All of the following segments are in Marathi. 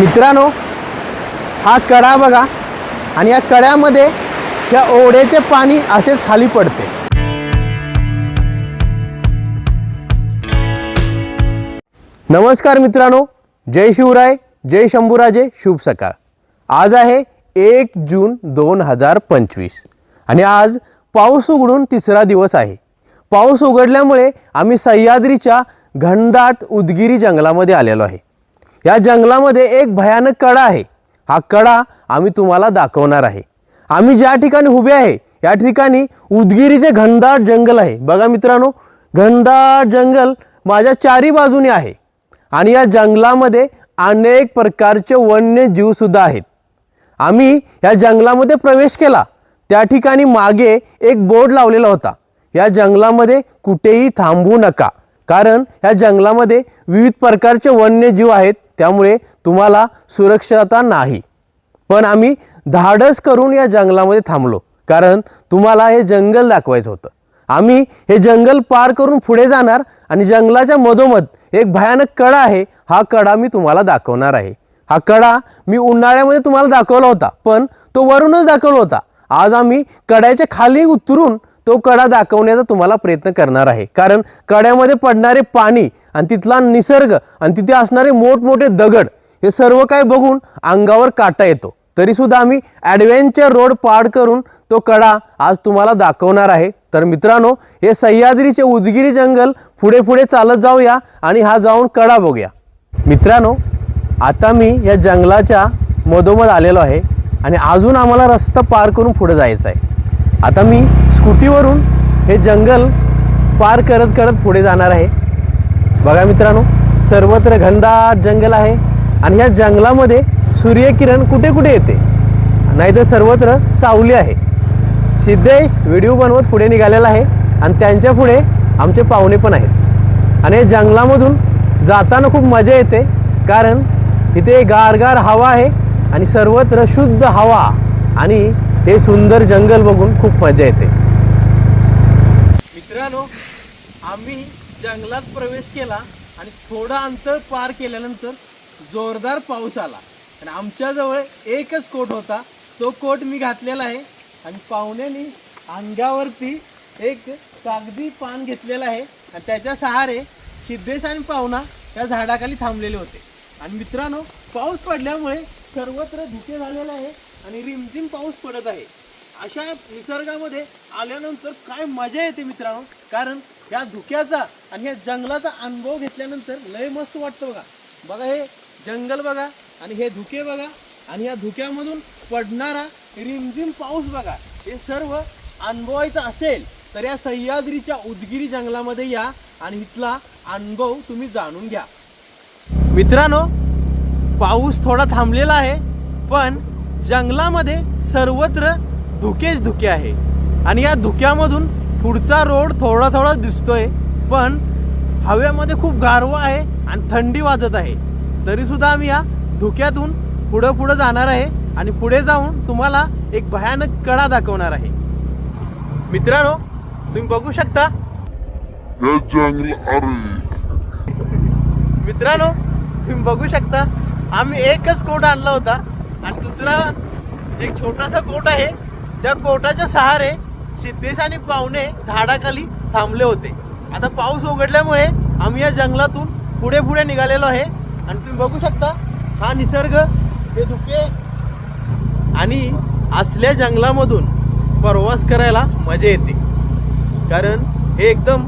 मित्रांनो हा कडा बघा आणि या कड्यामध्ये या ओढ्याचे पाणी असेच खाली पडते. नमस्कार मित्रांनो जय शिवराय जय शंभूराजे शुभ सकाळ. आज आहे एक जून दोन हजार पंचवीस आणि आज पाऊस उघडून तिसरा दिवस आहे. पाऊस उघडल्यामुळे आम्ही सह्याद्रीच्या घनदाट उदगिरी जंगलामध्ये आलेलो आहे. या जंगलामध्ये एक भयानक कडा आहे. हा कडा आम्ही तुम्हाला दाखवणार आहे. आम्ही ज्या ठिकाणी उभे आहे या ठिकाणी उदगिरीचे घनदाट जंगल आहे. बघा मित्रांनो घनदाट जंगल माझ्या चारी बाजूने आहे आणि या जंगलामध्ये अनेक प्रकारचे वन्यजीवसुद्धा आहेत. आम्ही या जंगलामध्ये प्रवेश केला. त्या ठिकाणी मागे एक बोर्ड लावलेला होता. या जंगलामध्ये कुठेही थांबू नका. कारण या जंगलामध्ये विविध प्रकारचे वन्यजीव आहेत. त्यामुळे तुम्हाला सुरक्षता नाही. पण आम्ही धाडस करून या जंगलामध्ये थांबलो कारण तुम्हाला हे जंगल दाखवायचं होतं. आम्ही हे जंगल पार करून पुढे जाणार आणि जंगलाच्या मधोमध एक भयानक कडा आहे हा कडा मी तुम्हाला दाखवणार आहे. हा कडा मी उन्हाळ्यामध्ये तुम्हाला दाखवला होता पण तो वरूनच दाखवला होता. आज आम्ही कड्याच्या खाली उतरून तो कडा दाखवण्याचा तुम्हाला प्रयत्न करणार आहे कारण कड्यामध्ये पडणारे पाणी आणि तिथला निसर्ग आणि तिथे असणारे मोठमोठे दगड हे सर्व काही बघून अंगावर काटा येतो. तरीसुद्धा आम्ही ॲडव्हेंचर रोड पार करून तो कडा आज तुम्हाला दाखवणार आहे. तर मित्रांनो हे सह्याद्रीचे उदगिरी जंगल पुढे पुढे चालत जाऊया आणि हा जाऊन कडा बघूया. मित्रांनो आता मी या जंगलाच्या मधोमध आलेलो आहे आणि अजून आम्हाला रस्ता पार करून पुढे जायचं आहे. आता मी स्कूटीवरून हे जंगल पार करत करत पुढे जाणार आहे. बघा मित्रांनो सर्वत्र घनदाट जंगल आहे आणि ह्या जंगलामध्ये सूर्यकिरण कुठे कुठे येते? नाहीतर सर्वत्र सावली आहे. सिद्धेश व्हिडिओ बनवत पुढे निघालेला आहे आणि त्यांच्या पुढे आमचे पाहुणे पण आहेत. आणि या जंगलामधून जाताना खूप मजा येते कारण इथे गारगार हवा आहे आणि सर्वत्र शुद्ध हवा आणि हे सुंदर जंगल बघून खूप मजा येते मित्रांनो आम्ही जंगलात प्रवेश केला आणि थोडं अंतर पार केल्यानंतर जोरदार पाऊस आला. आणि आमच्याजवळ एकच कोट होता. तो कोट मी घातलेला आहे आणि पाहुण्याने अंगावरती एक कागदी पान घेतलेलं आहे आणि त्याच्या सहारे सिद्धेश आणि पाहुणा त्या झाडाखाली थांबलेले होते. आणि मित्रांनो पाऊस पडल्यामुळे सर्वत्र धुके झालेलं आहे आणि रिमझिम पाऊस पडत आहे. अशा निसर्गामध्ये आल्यानंतर काय मजा येते मित्रांनो? कारण या धुक्याचा आणि या जंगलाचा अनुभव घेतल्यानंतर लय मस्त वाटतं बघा. बघा हे जंगल बघा आणि हे धुके बघा आणि या धुक्यामधून पडणारा रिमझिम पाऊस बघा. हे सर्व अनुभवायचं असेल तर या सह्याद्रीच्या उदगिरी जंगलामध्ये या आणि इथला अनुभव तुम्ही जाणून घ्या. मित्रांनो पाऊस थोडा थांबलेला आहे पण जंगलामध्ये सर्वत्र धुकेच धुके आहे. आणि या धुक्यामधून पुढचा रोड थोडा थोडा दिसतोय पण हवेमध्ये खूप गारवा आहे आणि थंडी वाजत आहे. तरी सुद्धा आम्ही या धुक्यातून पुढं पुढं जाणार आहे आणि पुढे जाऊन तुम्हाला एक भयानक कडा दाखवणार आहे. मित्रांनो तुम्ही बघू शकता. मित्रांनो तुम्ही बघू शकता आम्ही एकच कोट आणला होता आणि दुसरा एक छोटासा कोट आहे. त्या कोटाच्या सहारे सिद्धेश आणि पाहुणे झाडाखाली थांबले होते. आता पाऊस उघडल्यामुळे आम्ही या जंगलातून पुढे पुढे निघालेलो आहे. आणि तुम्ही बघू शकता हा निसर्ग हे धुके आणि असल्या जंगलामधून प्रवास करायला मजा येते. कारण हे एकदम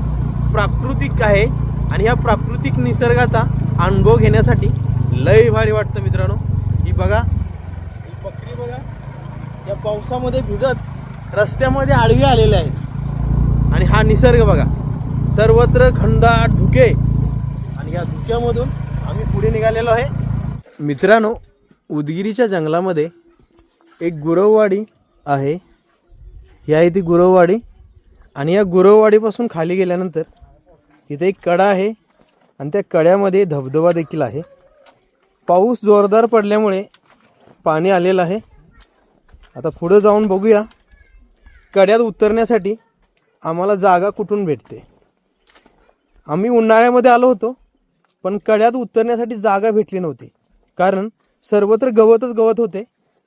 प्राकृतिक आहे आणि ह्या प्राकृतिक निसर्गाचा अनुभव घेण्यासाठी लय भारी वाटतं मित्रांनो. ही बघा ही बकरी बघा या पावसामध्ये भिजत रस्त्यामध्ये आडवी आलेले आहेत. आणि हा निसर्ग बघा. सर्वत्र खंडाट धुके. आणि या धुक्यामधून आम्ही पुढे निघालेलो आहे. मित्रांनो उदगिरीच्या जंगलामध्ये एक गुरववाडी आहे. या आहे ती गुरववाडी. आणि या गुरववाडीपासून खाली गेल्यानंतर इथे एक कडा आहे. आणि त्या कड्यामध्ये धबधबा देखील आहे. पाऊस जोरदार पडल्यामुळे पाणी आलेलं आहे. आता पुढं जाऊन बघूया. कड्यात उतरण्यासाठी आम्हाला जागा कुठून भेटते? आम्ही उन्हाळ्यामध्ये आलो होतो पण कड्यात उतरण्यासाठी जागा भेटली नव्हती. कारण सर्वत्र गवतच गवत होते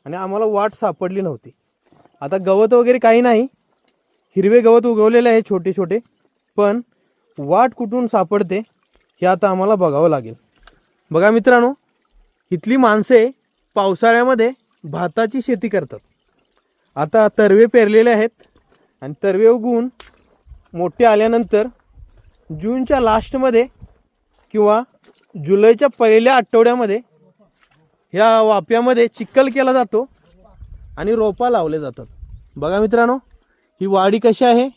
आणि आम्हाला वाट सापडली नव्हती. आता गवत वगैरे काही नाही. हिरवे गवत उगवलेले आहे छोटे छोटे पण वाट कुठून सापडते हे आता आम्हाला बघावं लागेल. बघा मित्रांनो इथली माणसे पावसाळ्यामध्ये भाताची शेती करतात. आता तरवे पेरलेले आहेत आणि तरवे उगवून मोठे आल्यानंतर जूनच्या लास्टमध्ये किंवा जुलैच्या पहिल्या आठवड्यामध्ये ह्या वाप्यामध्ये चिखल केला जातो आणि रोपा लावले जातात. बघा मित्रांनो ही वाडी कशी आहे?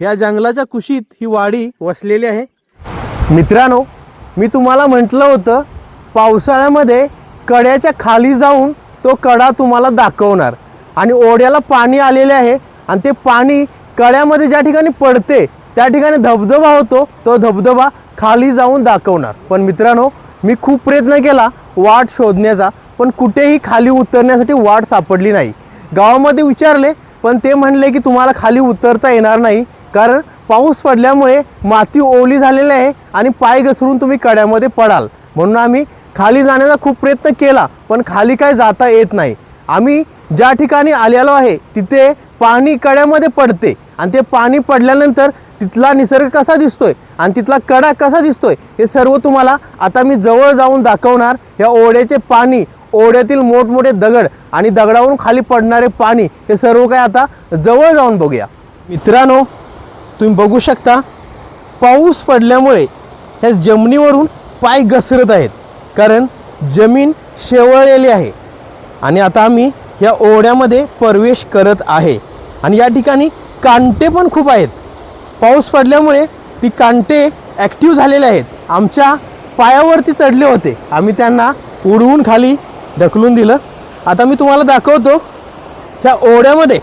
ह्या जंगलाच्या कुशीत ही वाडी वसलेली आहे. मित्रांनो मी तुम्हाला म्हटलं होतं पावसाळ्यामध्ये कड्याच्या खाली जाऊन तो कडा तुम्हाला दाखवणार. आणि ओढ्याला पाणी आलेले आहे आणि ते पाणी कड्यामध्ये ज्या ठिकाणी पडते त्या ठिकाणी धबधबा होतो तो धबधबा खाली जाऊन दाखवणार. पण मित्रांनो मी खूप प्रयत्न केला वाट शोधण्याचा पण कुठेही खाली उतरण्यासाठी वाट सापडली नाही. गावामध्ये विचारले पण ते म्हणले की तुम्हाला खाली उतरता येणार नाही कारण पाऊस पडल्यामुळे माती ओली झालेली आहे आणि पाय घसरून तुम्ही कड्यामध्ये पडाल. म्हणून आम्ही खाली जाण्याचा खूप प्रयत्न केला पण खाली काय जाता येत नाही. आम्ही ज्या ठिकाणी आलेलो आहे तिथे पाणी कड्यामध्ये पडते. आणि ते पाणी पडल्यानंतर तिथला निसर्ग कसा दिसतोय आणि तिथला कडा कसा दिसतोय हे सर्व तुम्हाला आता मी जवळ जाऊन दाखवणार. या ओढ्याचे पाणी ओढ्यातील मोठमोठे दगड आणि दगडावरून खाली पडणारे पाणी हे सर्व काय आता जवळ जाऊन बघूया. मित्रांनो तुम्ही बघू शकता पाऊस पडल्यामुळे ह्या जमिनीवरून पाय घसरत आहेत. कारण जमीन शेवळलेली आहे. आणि आता आम्ही या ओढ्यामध्ये प्रवेश करत आहे. आणि या ठिकाणी कांटे पण खूप आहेत. पाऊस पडल्यामुळे ती कांटे ॲक्टिव्ह झालेले आहेत. आमच्या पायावरती चढले होते. आम्ही त्यांना उडवून खाली ढकलून दिलं. आता मी तुम्हाला दाखवतो ह्या ओढ्यामध्ये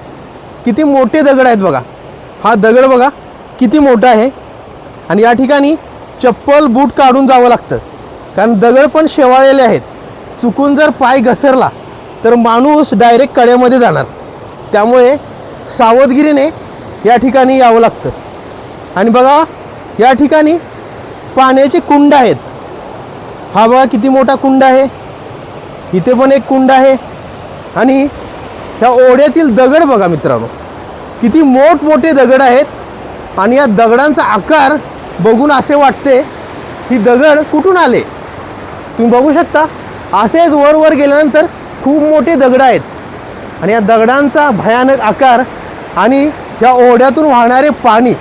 किती मोठे दगड आहेत बघा. हा दगड बघा किती मोठा आहे. आणि या ठिकाणी चप्पल बूट काढून जावं लागतं. कारण दगड पण शेवाळलेले आहेत. चुकून जर पाय घसरला तर माणूस डायरेक्ट कड्यामध्ये जाणार. त्यामुळे सावधगिरीने या ठिकाणी यावं लागतं. आणि बघा या ठिकाणी पाण्याचे कुंड आहेत. हा बघा किती मोठा कुंड आहे. इथे पण एक कुंड आहे. आणि ह्या ओढ्यातील दगड बघा मित्रांनो किती मोठमोठे दगड आहेत. आणि या दगडांचा आकार बघून असे वाटते ही दगड कुठून आले. तुम्ही बघू शकता असेच वर वर गेल्यानंतर खूप मोठे दगड आहेत. आणि या दगडांचा भयानक आकार आणि या ओढ्यातून वाहणारे पाणी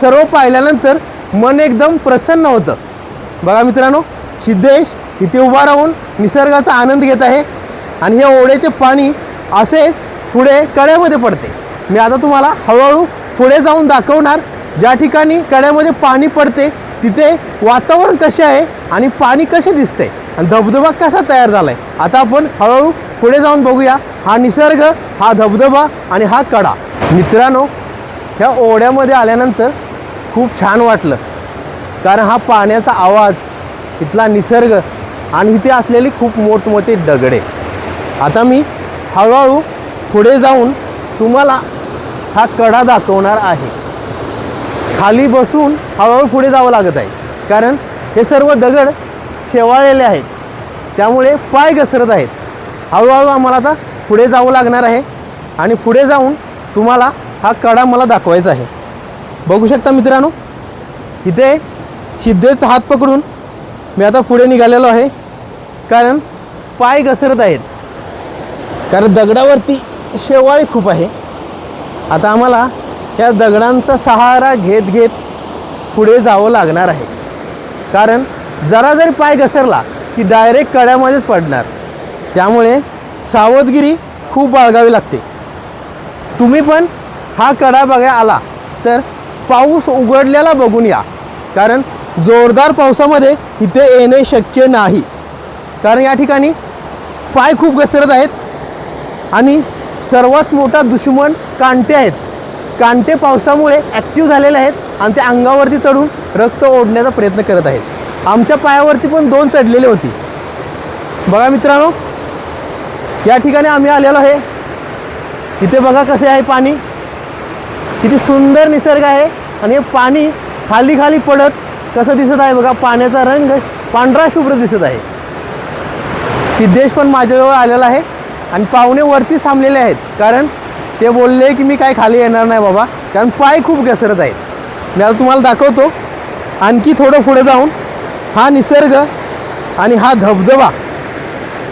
सर्व पाहिल्यानंतर मन एकदम प्रसन्न होतं. बघा मित्रांनो सिद्धेश इथे उभा राहून निसर्गाचा आनंद घेत आहे आणि हे ओढ्याचे पाणी असे पुढे कड्यामध्ये पडते. मी आता तुम्हाला हळूहळू पुढे जाऊन दाखवणार ज्या ठिकाणी कड्यामध्ये पाणी पडते तिथे वातावरण कसे आहे आणि पाणी कसे दिसते. धबधबा कसा तयार झाला आहे आता आपण हळूहळू पुढे जाऊन बघूया. हा निसर्ग हा धबधबा आणि हा कडा. मित्रांनो ह्या ओढ्यामध्ये आल्यानंतर खूप छान वाटलं. कारण हा पाण्याचा आवाज इथला निसर्ग आणि इथे असलेली खूप मोठमोठे दगडे. आता मी हळूहळू पुढे जाऊन तुम्हाला हा कडा दाखवणार आहे. खाली बसून हळूहळू पुढे जावं लागत आहे. कारण हे सर्व दगड शेवाळलेले आहेत. त्यामुळे पाय घसरत आहेत. हळूहळू आम्हाला आता पुढे जावं लागणार आहे. आणि पुढे जाऊन तुम्हाला हा कडा मला दाखवायचा आहे. बघू शकता मित्रांनो इथे सिद्धेचा हात पकडून मी आता पुढे निघालेलो आहे. कारण पाय घसरत आहेत. कारण दगडावरती शेवाळी खूप आहे. आता आम्हाला या दगडांचा सहारा घेत घेत पुढे जावं लागणार आहे. कारण जरा जरी पाय घसरला की डायरेक्ट कड्यामध्येच पडणार. त्यामुळे सावधगिरी खूप बाळगावी लागते. तुम्ही पण हा कडा बघा आला तर पाऊस उघडलेला बघून या. कारण जोरदार पावसामध्ये इथे येणे शक्य नाही. कारण या ठिकाणी पाय खूप घसरत आहेत आणि सर्वात मोठा दुश्मन कांटे आहेत. कांटे पावसामुळे ॲक्टिव्ह झालेले आहेत आणि ते अंगावरती चढून रक्त ओढण्याचा प्रयत्न करत आहेत. आमच्या पायावरती पण दोन चढलेले होती. बघा मित्रांनो या ठिकाणी आम्ही आलेलो आहे. इथे बघा कसे आहे पाणी. किती सुंदर निसर्ग आहे आणि हे पाणी खाली खाली पडत कसं दिसत आहे बघा पाण्याचा रंग पांढरा शुभ्र दिसत आहे. सिद्धेश पण माझ्याजवळ आलेला आहे आणि पाहुणे वरतीच थांबलेले आहेत. कारण ते बोलले की मी काय खाली येणार नाही बाबा कारण पाय खूप घसरत आहेत. मी आता तुम्हाला दाखवतो. आणखी थोडं पुढे जाऊन हा निसर्ग आणि हा धबधबा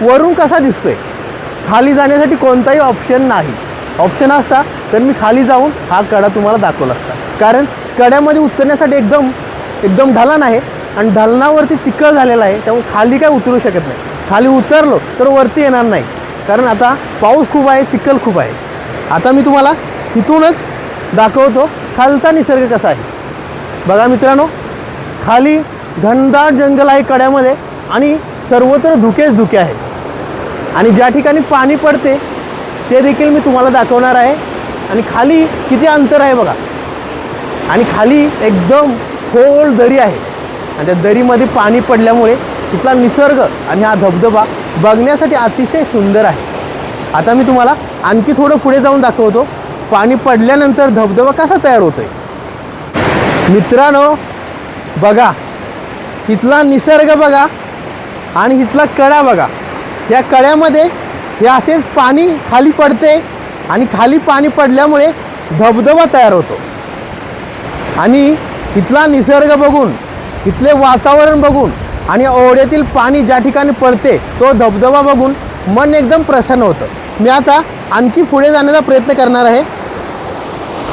वरून कसा दिसतोय? खाली जाण्यासाठी कोणताही ऑप्शन नाही. ऑप्शन असता तर मी खाली जाऊन हा कडा तुम्हाला दाखवला असता. कारण कड्यामध्ये उतरण्यासाठी एकदम एकदम ढलान आहे आणि ढलनावरती चिखल झालेला आहे त्यामुळे खाली काय उतरू शकत नाही. खाली उतरलो तर वरती येणार नाही. कारण आता पाऊस खूप आहे चिखल खूप आहे. आता मी तुम्हाला इथूनच दाखवतो खालचा निसर्ग कसा आहे. बघा मित्रांनो खाली घनदाट जंगल आहे कड्यामध्ये आणि सर्वत्र धुकेच धुके आहेत आणि ज्या ठिकाणी पाणी पडते ते देखील मी तुम्हाला दाखवणार आहे. आणि खाली किती अंतर आहे बघा. आणि खाली एकदम खोल दरी आहे. आणि त्या दरीमध्ये पाणी पडल्यामुळे तिथला निसर्ग आणि हा धबधबा बघण्यासाठी अतिशय सुंदर आहे. आता मी तुम्हाला आणखी थोडं पुढे जाऊन दाखवतो. पाणी पडल्यानंतर धबधबा कसा तयार होतोय. मित्रांनो बघा. इथला निसर्ग बघा आणि इथला कडा बघा. या कड्यामध्ये हे असेच पाणी खाली पडते आणि खाली पाणी पडल्यामुळे धबधबा तयार होतो. आणि इथला निसर्ग बघून इथले वातावरण बघून आणि ओढ्यातील पाणी ज्या ठिकाणी पडते तो धबधबा बघून मन एकदम प्रसन्न होतं. मी आता आणखी पुढे जाण्याचा प्रयत्न करणार आहे.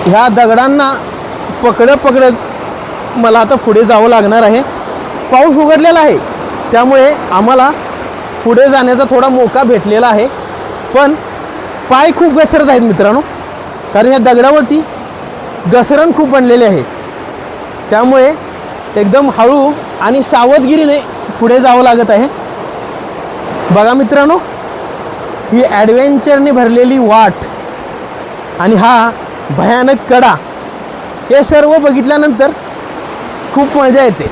ह्या दगडांना पकडत पकडत मला आता पुढे जावं लागणार आहे. पाऊस उघडलेला आहे. त्यामुळे आम्हाला पुढे जाण्याचा थोडा मोका भेटलेला आहे. पण पाय खूप घसरत आहेत मित्रांनो. कारण ह्या दगडावरती घसरण खूप बनलेली आहे. त्यामुळे एकदम हळू आणि सावधगिरीने पुढे जावं लागत आहे. बघा मित्रांनो ही ॲडव्हेंचरने भरलेली वाट आणि हा भयानक कडा हे सर्व बघितल्यानंतर खूप मजा येते.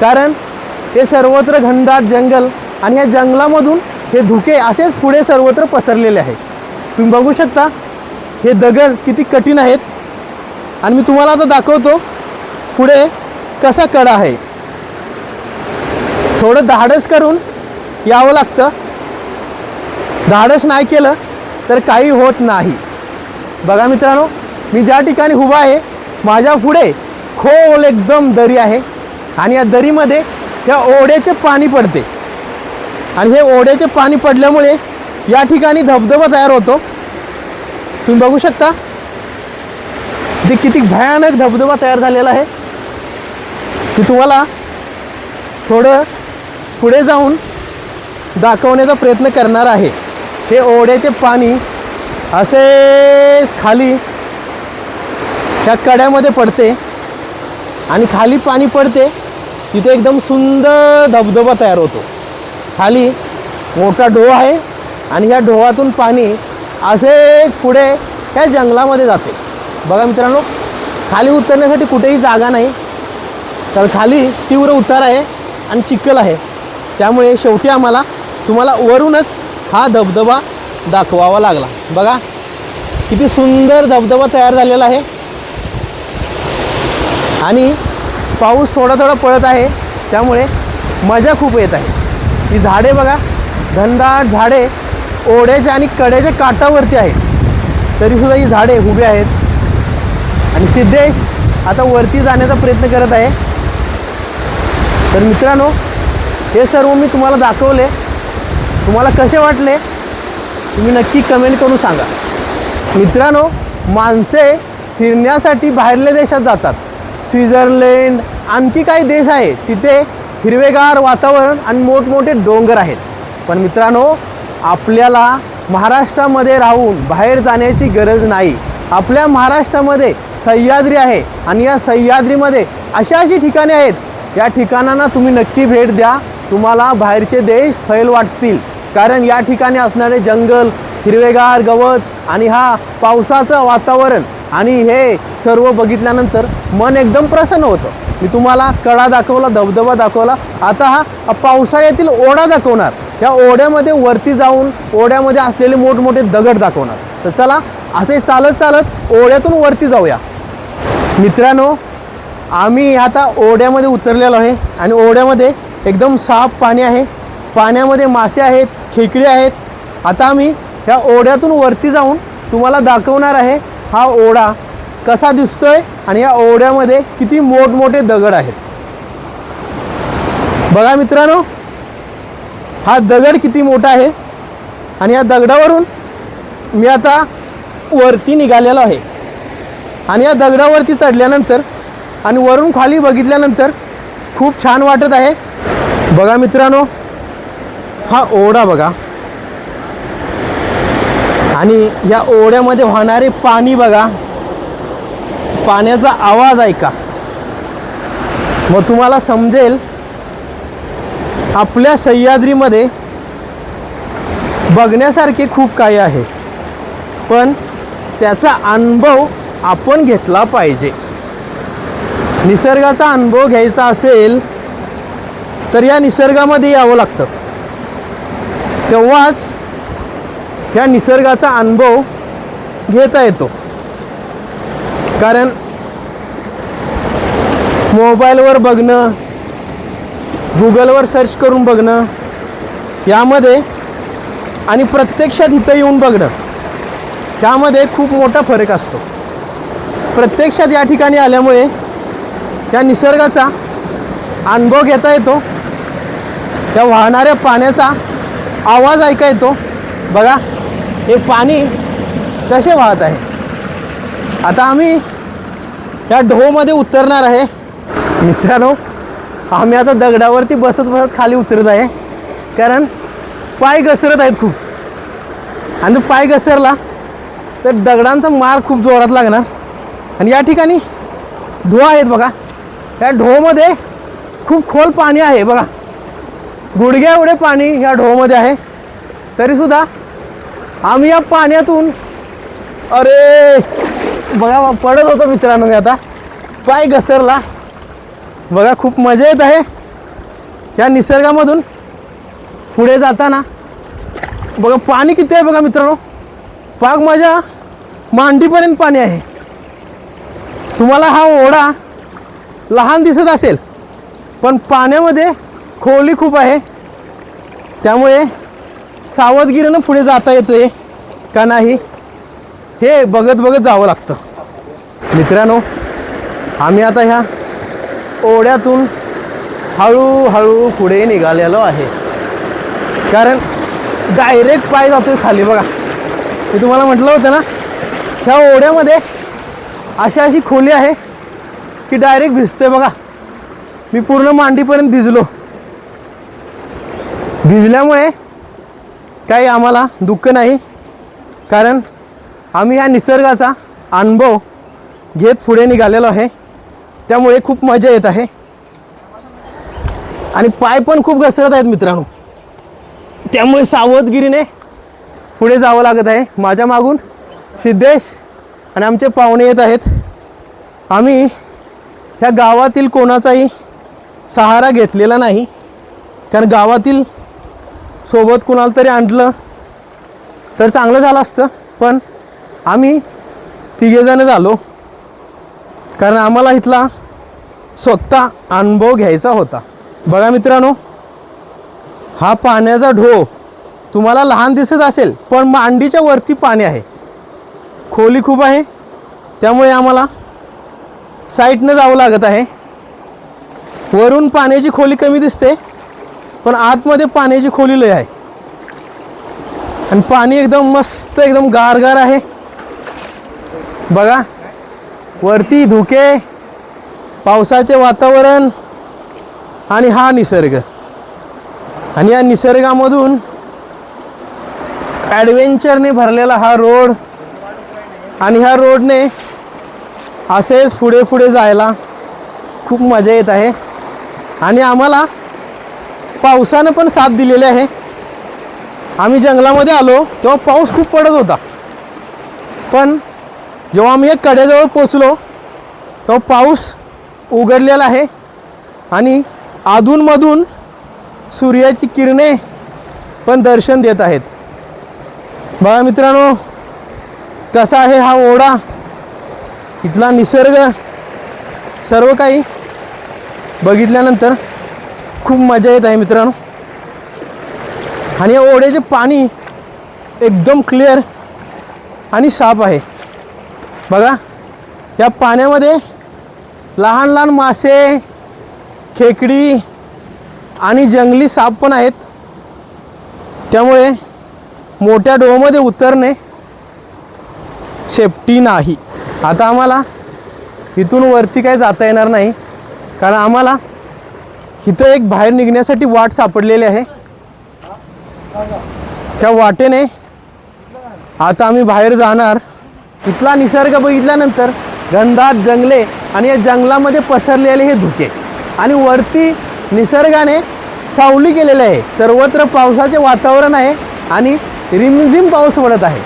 कारण हे सर्वत्र घनदाट जंगल आणि ह्या जंगलामधून हे धुके असेच पुढे सर्वत्र पसरलेले आहेत. तुम्ही बघू शकता हे दगड किती कठीण आहेत. आणि मी तुम्हाला आता दाखवतो पुढे कसा कडा आहे. थोडं धाडस करून यावं लागतं. धाडस नाही केलं तर काही होत नाही. बघा मित्रांनो मी ज्या ठिकाणी उभा आहे माझ्या पुढे खोल एकदम दरी आहे. आणि या दरीमध्ये या ओढ्याचे पाणी पडते. आणि हे ओढ्याचे पाणी पडल्यामुळे या ठिकाणी धबधबा तयार होतो. तुम्ही बघू शकता. ते किती भयानक धबधबा तयार झालेला आहे. की तुम्हाला थोडं पुढे जाऊन दाखवण्याचा प्रयत्न करणार आहे. हे ओढ्याचे पाणी असेच खाली त्या कड्यामध्ये पडते. आणि खाली पाणी पडते. तिथे एकदम सुंदर धबधबा तयार होतो. खाली मोठा ढोळ आहे आणि ह्या ढोळातून पाणी असे पुढे ह्या जंगलामध्ये जाते. बघा मित्रांनो खाली उतरण्यासाठी कुठेही जागा नाही. तर खाली तीव्र उतार आहे आणि चिखल आहे. त्यामुळे शेवटी आम्हाला तुम्हाला वरूनच हा धबधबा दाखवावा लागला. बघा किती सुंदर धबधबा तयार झालेला आहे. आणि पाऊस थोडा थोडा पडत आहे त्यामुळे मजा खूप येत आहे. ही झाडे बघा घनदाट झाडे ओढ्याच्या आणि कड्याच्या काठावरती आहेत. तरीसुद्धा ही झाडे उभी आहेत. आणि सिद्धेश आता वरती जाण्याचा प्रयत्न करत आहे. तर मित्रांनो हे सर्व मी तुम्हाला दाखवले. तुम्हाला कसे वाटले? तुम्ही नक्की कमेंट करून सांगा. मित्रांनो माणसे फिरण्यासाठी बाहेरल्या देशात जातात. स्वित्झर्लंड आणखी काही देश आहे तिथे हिरवेगार वातावरण आणि मोठमोठे डोंगर आहेत. पण मित्रांनो आपल्याला महाराष्ट्रामध्ये राहून बाहेर जाण्याची गरज नाही. आपल्या महाराष्ट्रामध्ये सह्याद्री आहे आणि या सह्याद्रीमध्ये अशा अशी ठिकाणे आहेत. या ठिकाणांना तुम्ही नक्की भेट द्या. तुम्हाला बाहेरचे देश फैल वाटतील. कारण या ठिकाणी असणारे जंगल हिरवेगार गवत आणि हा पावसाचं वातावरण आणि हे सर्व बघितल्यानंतर मन एकदम प्रसन्न होतं. मी तुम्हाला कडा दाखवला धबधबा दाखवला. आता हा पावसाळ्यातील ओढा दाखवणार. या ओढ्यामध्ये वरती जाऊन ओढ्यामध्ये असलेले मोठमोठे दगड दाखवणार. तर चला असे चालत चालत ओढ्यातून वरती जाऊया. मित्रांनो आम्ही आता ओढ्यामध्ये उतरलेलो आहे आणि ओढ्यामध्ये एकदम साफ पाणी आहे. पाण्यामध्ये मासे आहेत खेकडे आहेत. आता आम्ही ह्या ओढ्यातून वरती जाऊन तुम्हाला दाखवणार आहे हा ओढा कसा दिसतोय आणि या ओढ्यामध्ये किती मोठमोठे दगड आहेत. बघा मित्रांनो हा दगड किती मोठा आहे आणि या दगडावरून मी आता वरती निघालेलो आहे. आणि या दगडावरती चढल्यानंतर आणि वरून खाली बघितल्यानंतर खूप छान वाटत आहे. बघा मित्रांनो हा ओढा बघा. आणि या ओढ्यामध्ये होणारे पाणी बघा. पाण्याचा आवाज ऐका. मग तुम्हाला समजेल आपल्या सह्याद्रीमध्ये बघण्यासारखे खूप काही आहे. पण त्याचा अनुभव आपण घेतला पाहिजे. निसर्गाचा अनुभव घ्यायचा असेल तर या निसर्गामध्ये यावं लागतं. तेव्हाच या निसर्गाचा अनुभव घेता येतो. कारण मोबाईलवर बघणं गुगलवर सर्च करून बघणं यामध्ये आणि प्रत्यक्षात इथं येऊन बघणं त्यामध्ये खूप मोठा फरक असतो. प्रत्यक्षात या ठिकाणी आल्यामुळे या निसर्गाचा अनुभव घेता येतो. त्या वाहणाऱ्या पाण्याचा आवाज ऐका येतो. बघा हे पाणी कसे वाहत आहे? आता आम्ही या ढोमध्ये उतरणार आहे. मित्रांनो आम्ही आता दगडावरती बसत बसत खाली उतरत आहे. कारण पाय घसरत आहेत खूप. आणि पाय घसरला तर दगडांचा मार खूप जोरात लागणार. आणि या ठिकाणी ढो आहेत बघा. या ढोमध्ये खूप खोल पाणी आहे बघा. गुडघ्या एवढे पाणी या ढोमध्ये आहे. तरीसुद्धा आम्ही या पाण्यातून अरे बघा पडत होतो मित्रांनो मी आता. पाय घसरला. बघा खूप मजा येत आहे. या निसर्गामधून पुढे जाताना. बघा पाणी किती आहे बघा मित्रांनो. पाक माझ्या मांडीपर्यंत पाणी आहे. तुम्हाला हा ओढा लहान दिसत असेल पण पाण्यामध्ये खोली खूप आहे. त्यामुळे सावधगिरीनं पुढे जाता येते का नाही हे बघत बघत जावं लागतं. मित्रांनो आम्ही आता ह्या ओढ्यातून हळूहळू पुढे निघालेलो आहे. कारण डायरेक्ट पाय जातो खाली बघा. मी तुम्हाला म्हटलं होतं ना ह्या ओढ्यामध्ये अशी अशी खोली आहे की डायरेक्ट भिजते बघा. मी पूर्ण मांडीपर्यंत भिजलो. भिजल्यामुळे काही आम्हाला दुःख नाही. कारण आम्ही ह्या निसर्गाचा अनुभव घेत पुढे निघालेलो आहे. त्यामुळे खूप मजा येत आहे. आणि पाय पण खूप घसरत आहेत मित्रांनो. त्यामुळे सावधगिरीने पुढे जावं लागत आहे. माझ्या मागून सिद्धेश आणि आमचे पाहुणे येत आहेत. आम्ही ह्या गावातील कोणाचाही सहारा घेतलेला नाही. कारण गावातील सोबत कुणाला तरी आणलं तर चांगलं झालं असतं. पण आम्ही तिघेजणं झालो. कारण आम्हाला इथला स्वतः अनुभव घ्यायचा होता. बघा मित्रांनो हा पाण्याचा ढो तुम्हाला लहान दिसत असेल पण मांडीच्या वरती पाणी आहे. खोली खूप आहे. त्यामुळे आम्हाला साईडनं जावं लागत आहे. वरून पाण्याची खोली कमी दिसते. पण आतमध्ये पाण्याची खोली लय आहे. आणि पाणी एकदम मस्त एकदम गारगार आहे. बघा वरती धुके पावसाचे वातावरण आणि हा निसर्ग. आणि या निसर्गामधून ॲडव्हेंचरने भरलेला हा रोड आणि ह्या रोडने असेच पुढे पुढे जायला खूप मजा येत आहे. आणि आम्हाला पावसानं पण साथ दिलेली आहे. आम्ही जंगलामध्ये आलो तेव्हा पाऊस खूप पडत होता. पण जेव्हा आम्ही एक कड्याजवळ पोचलो तेव्हा पाऊस उघडलेला आहे आणि अधूनमधून सूर्याची किरणे पण दर्शन देत आहेत. बघा मित्रांनो कसा आहे हा ओढा? इथला निसर्ग सर्व काही बघितल्यानंतर खूप मजा येत आहे मित्रांनो. आणि या ओढ्याचे पाणी एकदम क्लिअर आणि साफ आहे. बघा या पाण्यामध्ये लहान लहान मासे खेकडी आणि जंगली साप पण आहेत. त्यामुळे मोठ्या डोमध्ये उतरणे सेफ्टी नाही. आता आम्हाला इथून वरती काही जाता येणार नाही. कारण आम्हाला इथं एक बाहेर निघण्यासाठी वाट सापडलेली आहे. त्या वाटेने आता आम्ही बाहेर जाणार. इथला निसर्ग बघितल्यानंतर घनदाट जंगले आणि या जंगलामध्ये पसरलेले हे धुके. आणि वरती निसर्गाने सावली केलेले आहे. सर्वत्र पावसाचे वातावरण आहे आणि रिमझिम पाऊस पडत आहे.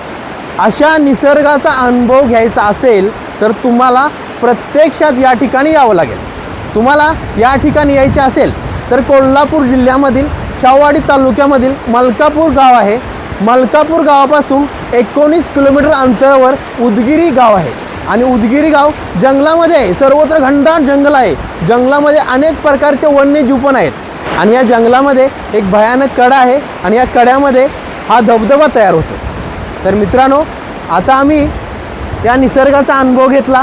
अशा निसर्गाचा अनुभव घ्यायचा असेल तर तुम्हाला प्रत्यक्षात या ठिकाणी यावं लागेल. तुम्हाला या ठिकाणी यायचे असेल तर कोल्हापूर जिल्ह्यामधील शाहवाडी तालुक्यामधील मलकापूर गाव आहे. मलकापूर गावापासून एकोणीस किलोमीटर अंतरावर उदगिरी गाव आहे. आणि उदगिरी गाव जंगलामध्ये आहे. सर्वत्र घनदाट जंगल आहे. जंगलामध्ये अनेक प्रकारचे वन्यजीव पण आहेत. आणि या जंगलामध्ये एक भयानक कडा आहे आणि या कड्यामध्ये हा धबधबा तयार होतो. तर मित्रांनो आता आम्ही या निसर्गाचा अनुभव घेतला.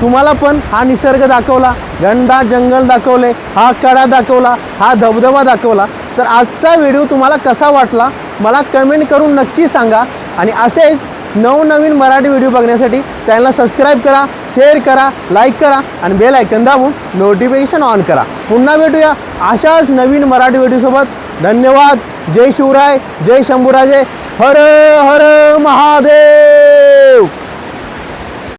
तुम्हाला पण हा निसर्ग दाखवला घनदाट जंगल दाखवले हा कडा दाखवला हा धबधबा दाखवला. तर आजचा व्हिडिओ तुम्हाला कसा वाटला मला कमेंट करून नक्की सांगा. आणि असेच नवनवीन मराठी व्हिडिओ बघण्यासाठी चॅनलला सबस्क्राईब करा शेअर करा लाईक करा आणि बेल ऐकन दाबून नोटिफिकेशन ऑन करा. पुन्हा भेटूया अशाच नवीन मराठी व्हिडिओसोबत. धन्यवाद. जय शिवराय जय शंभूराजे. हर हर महादेव.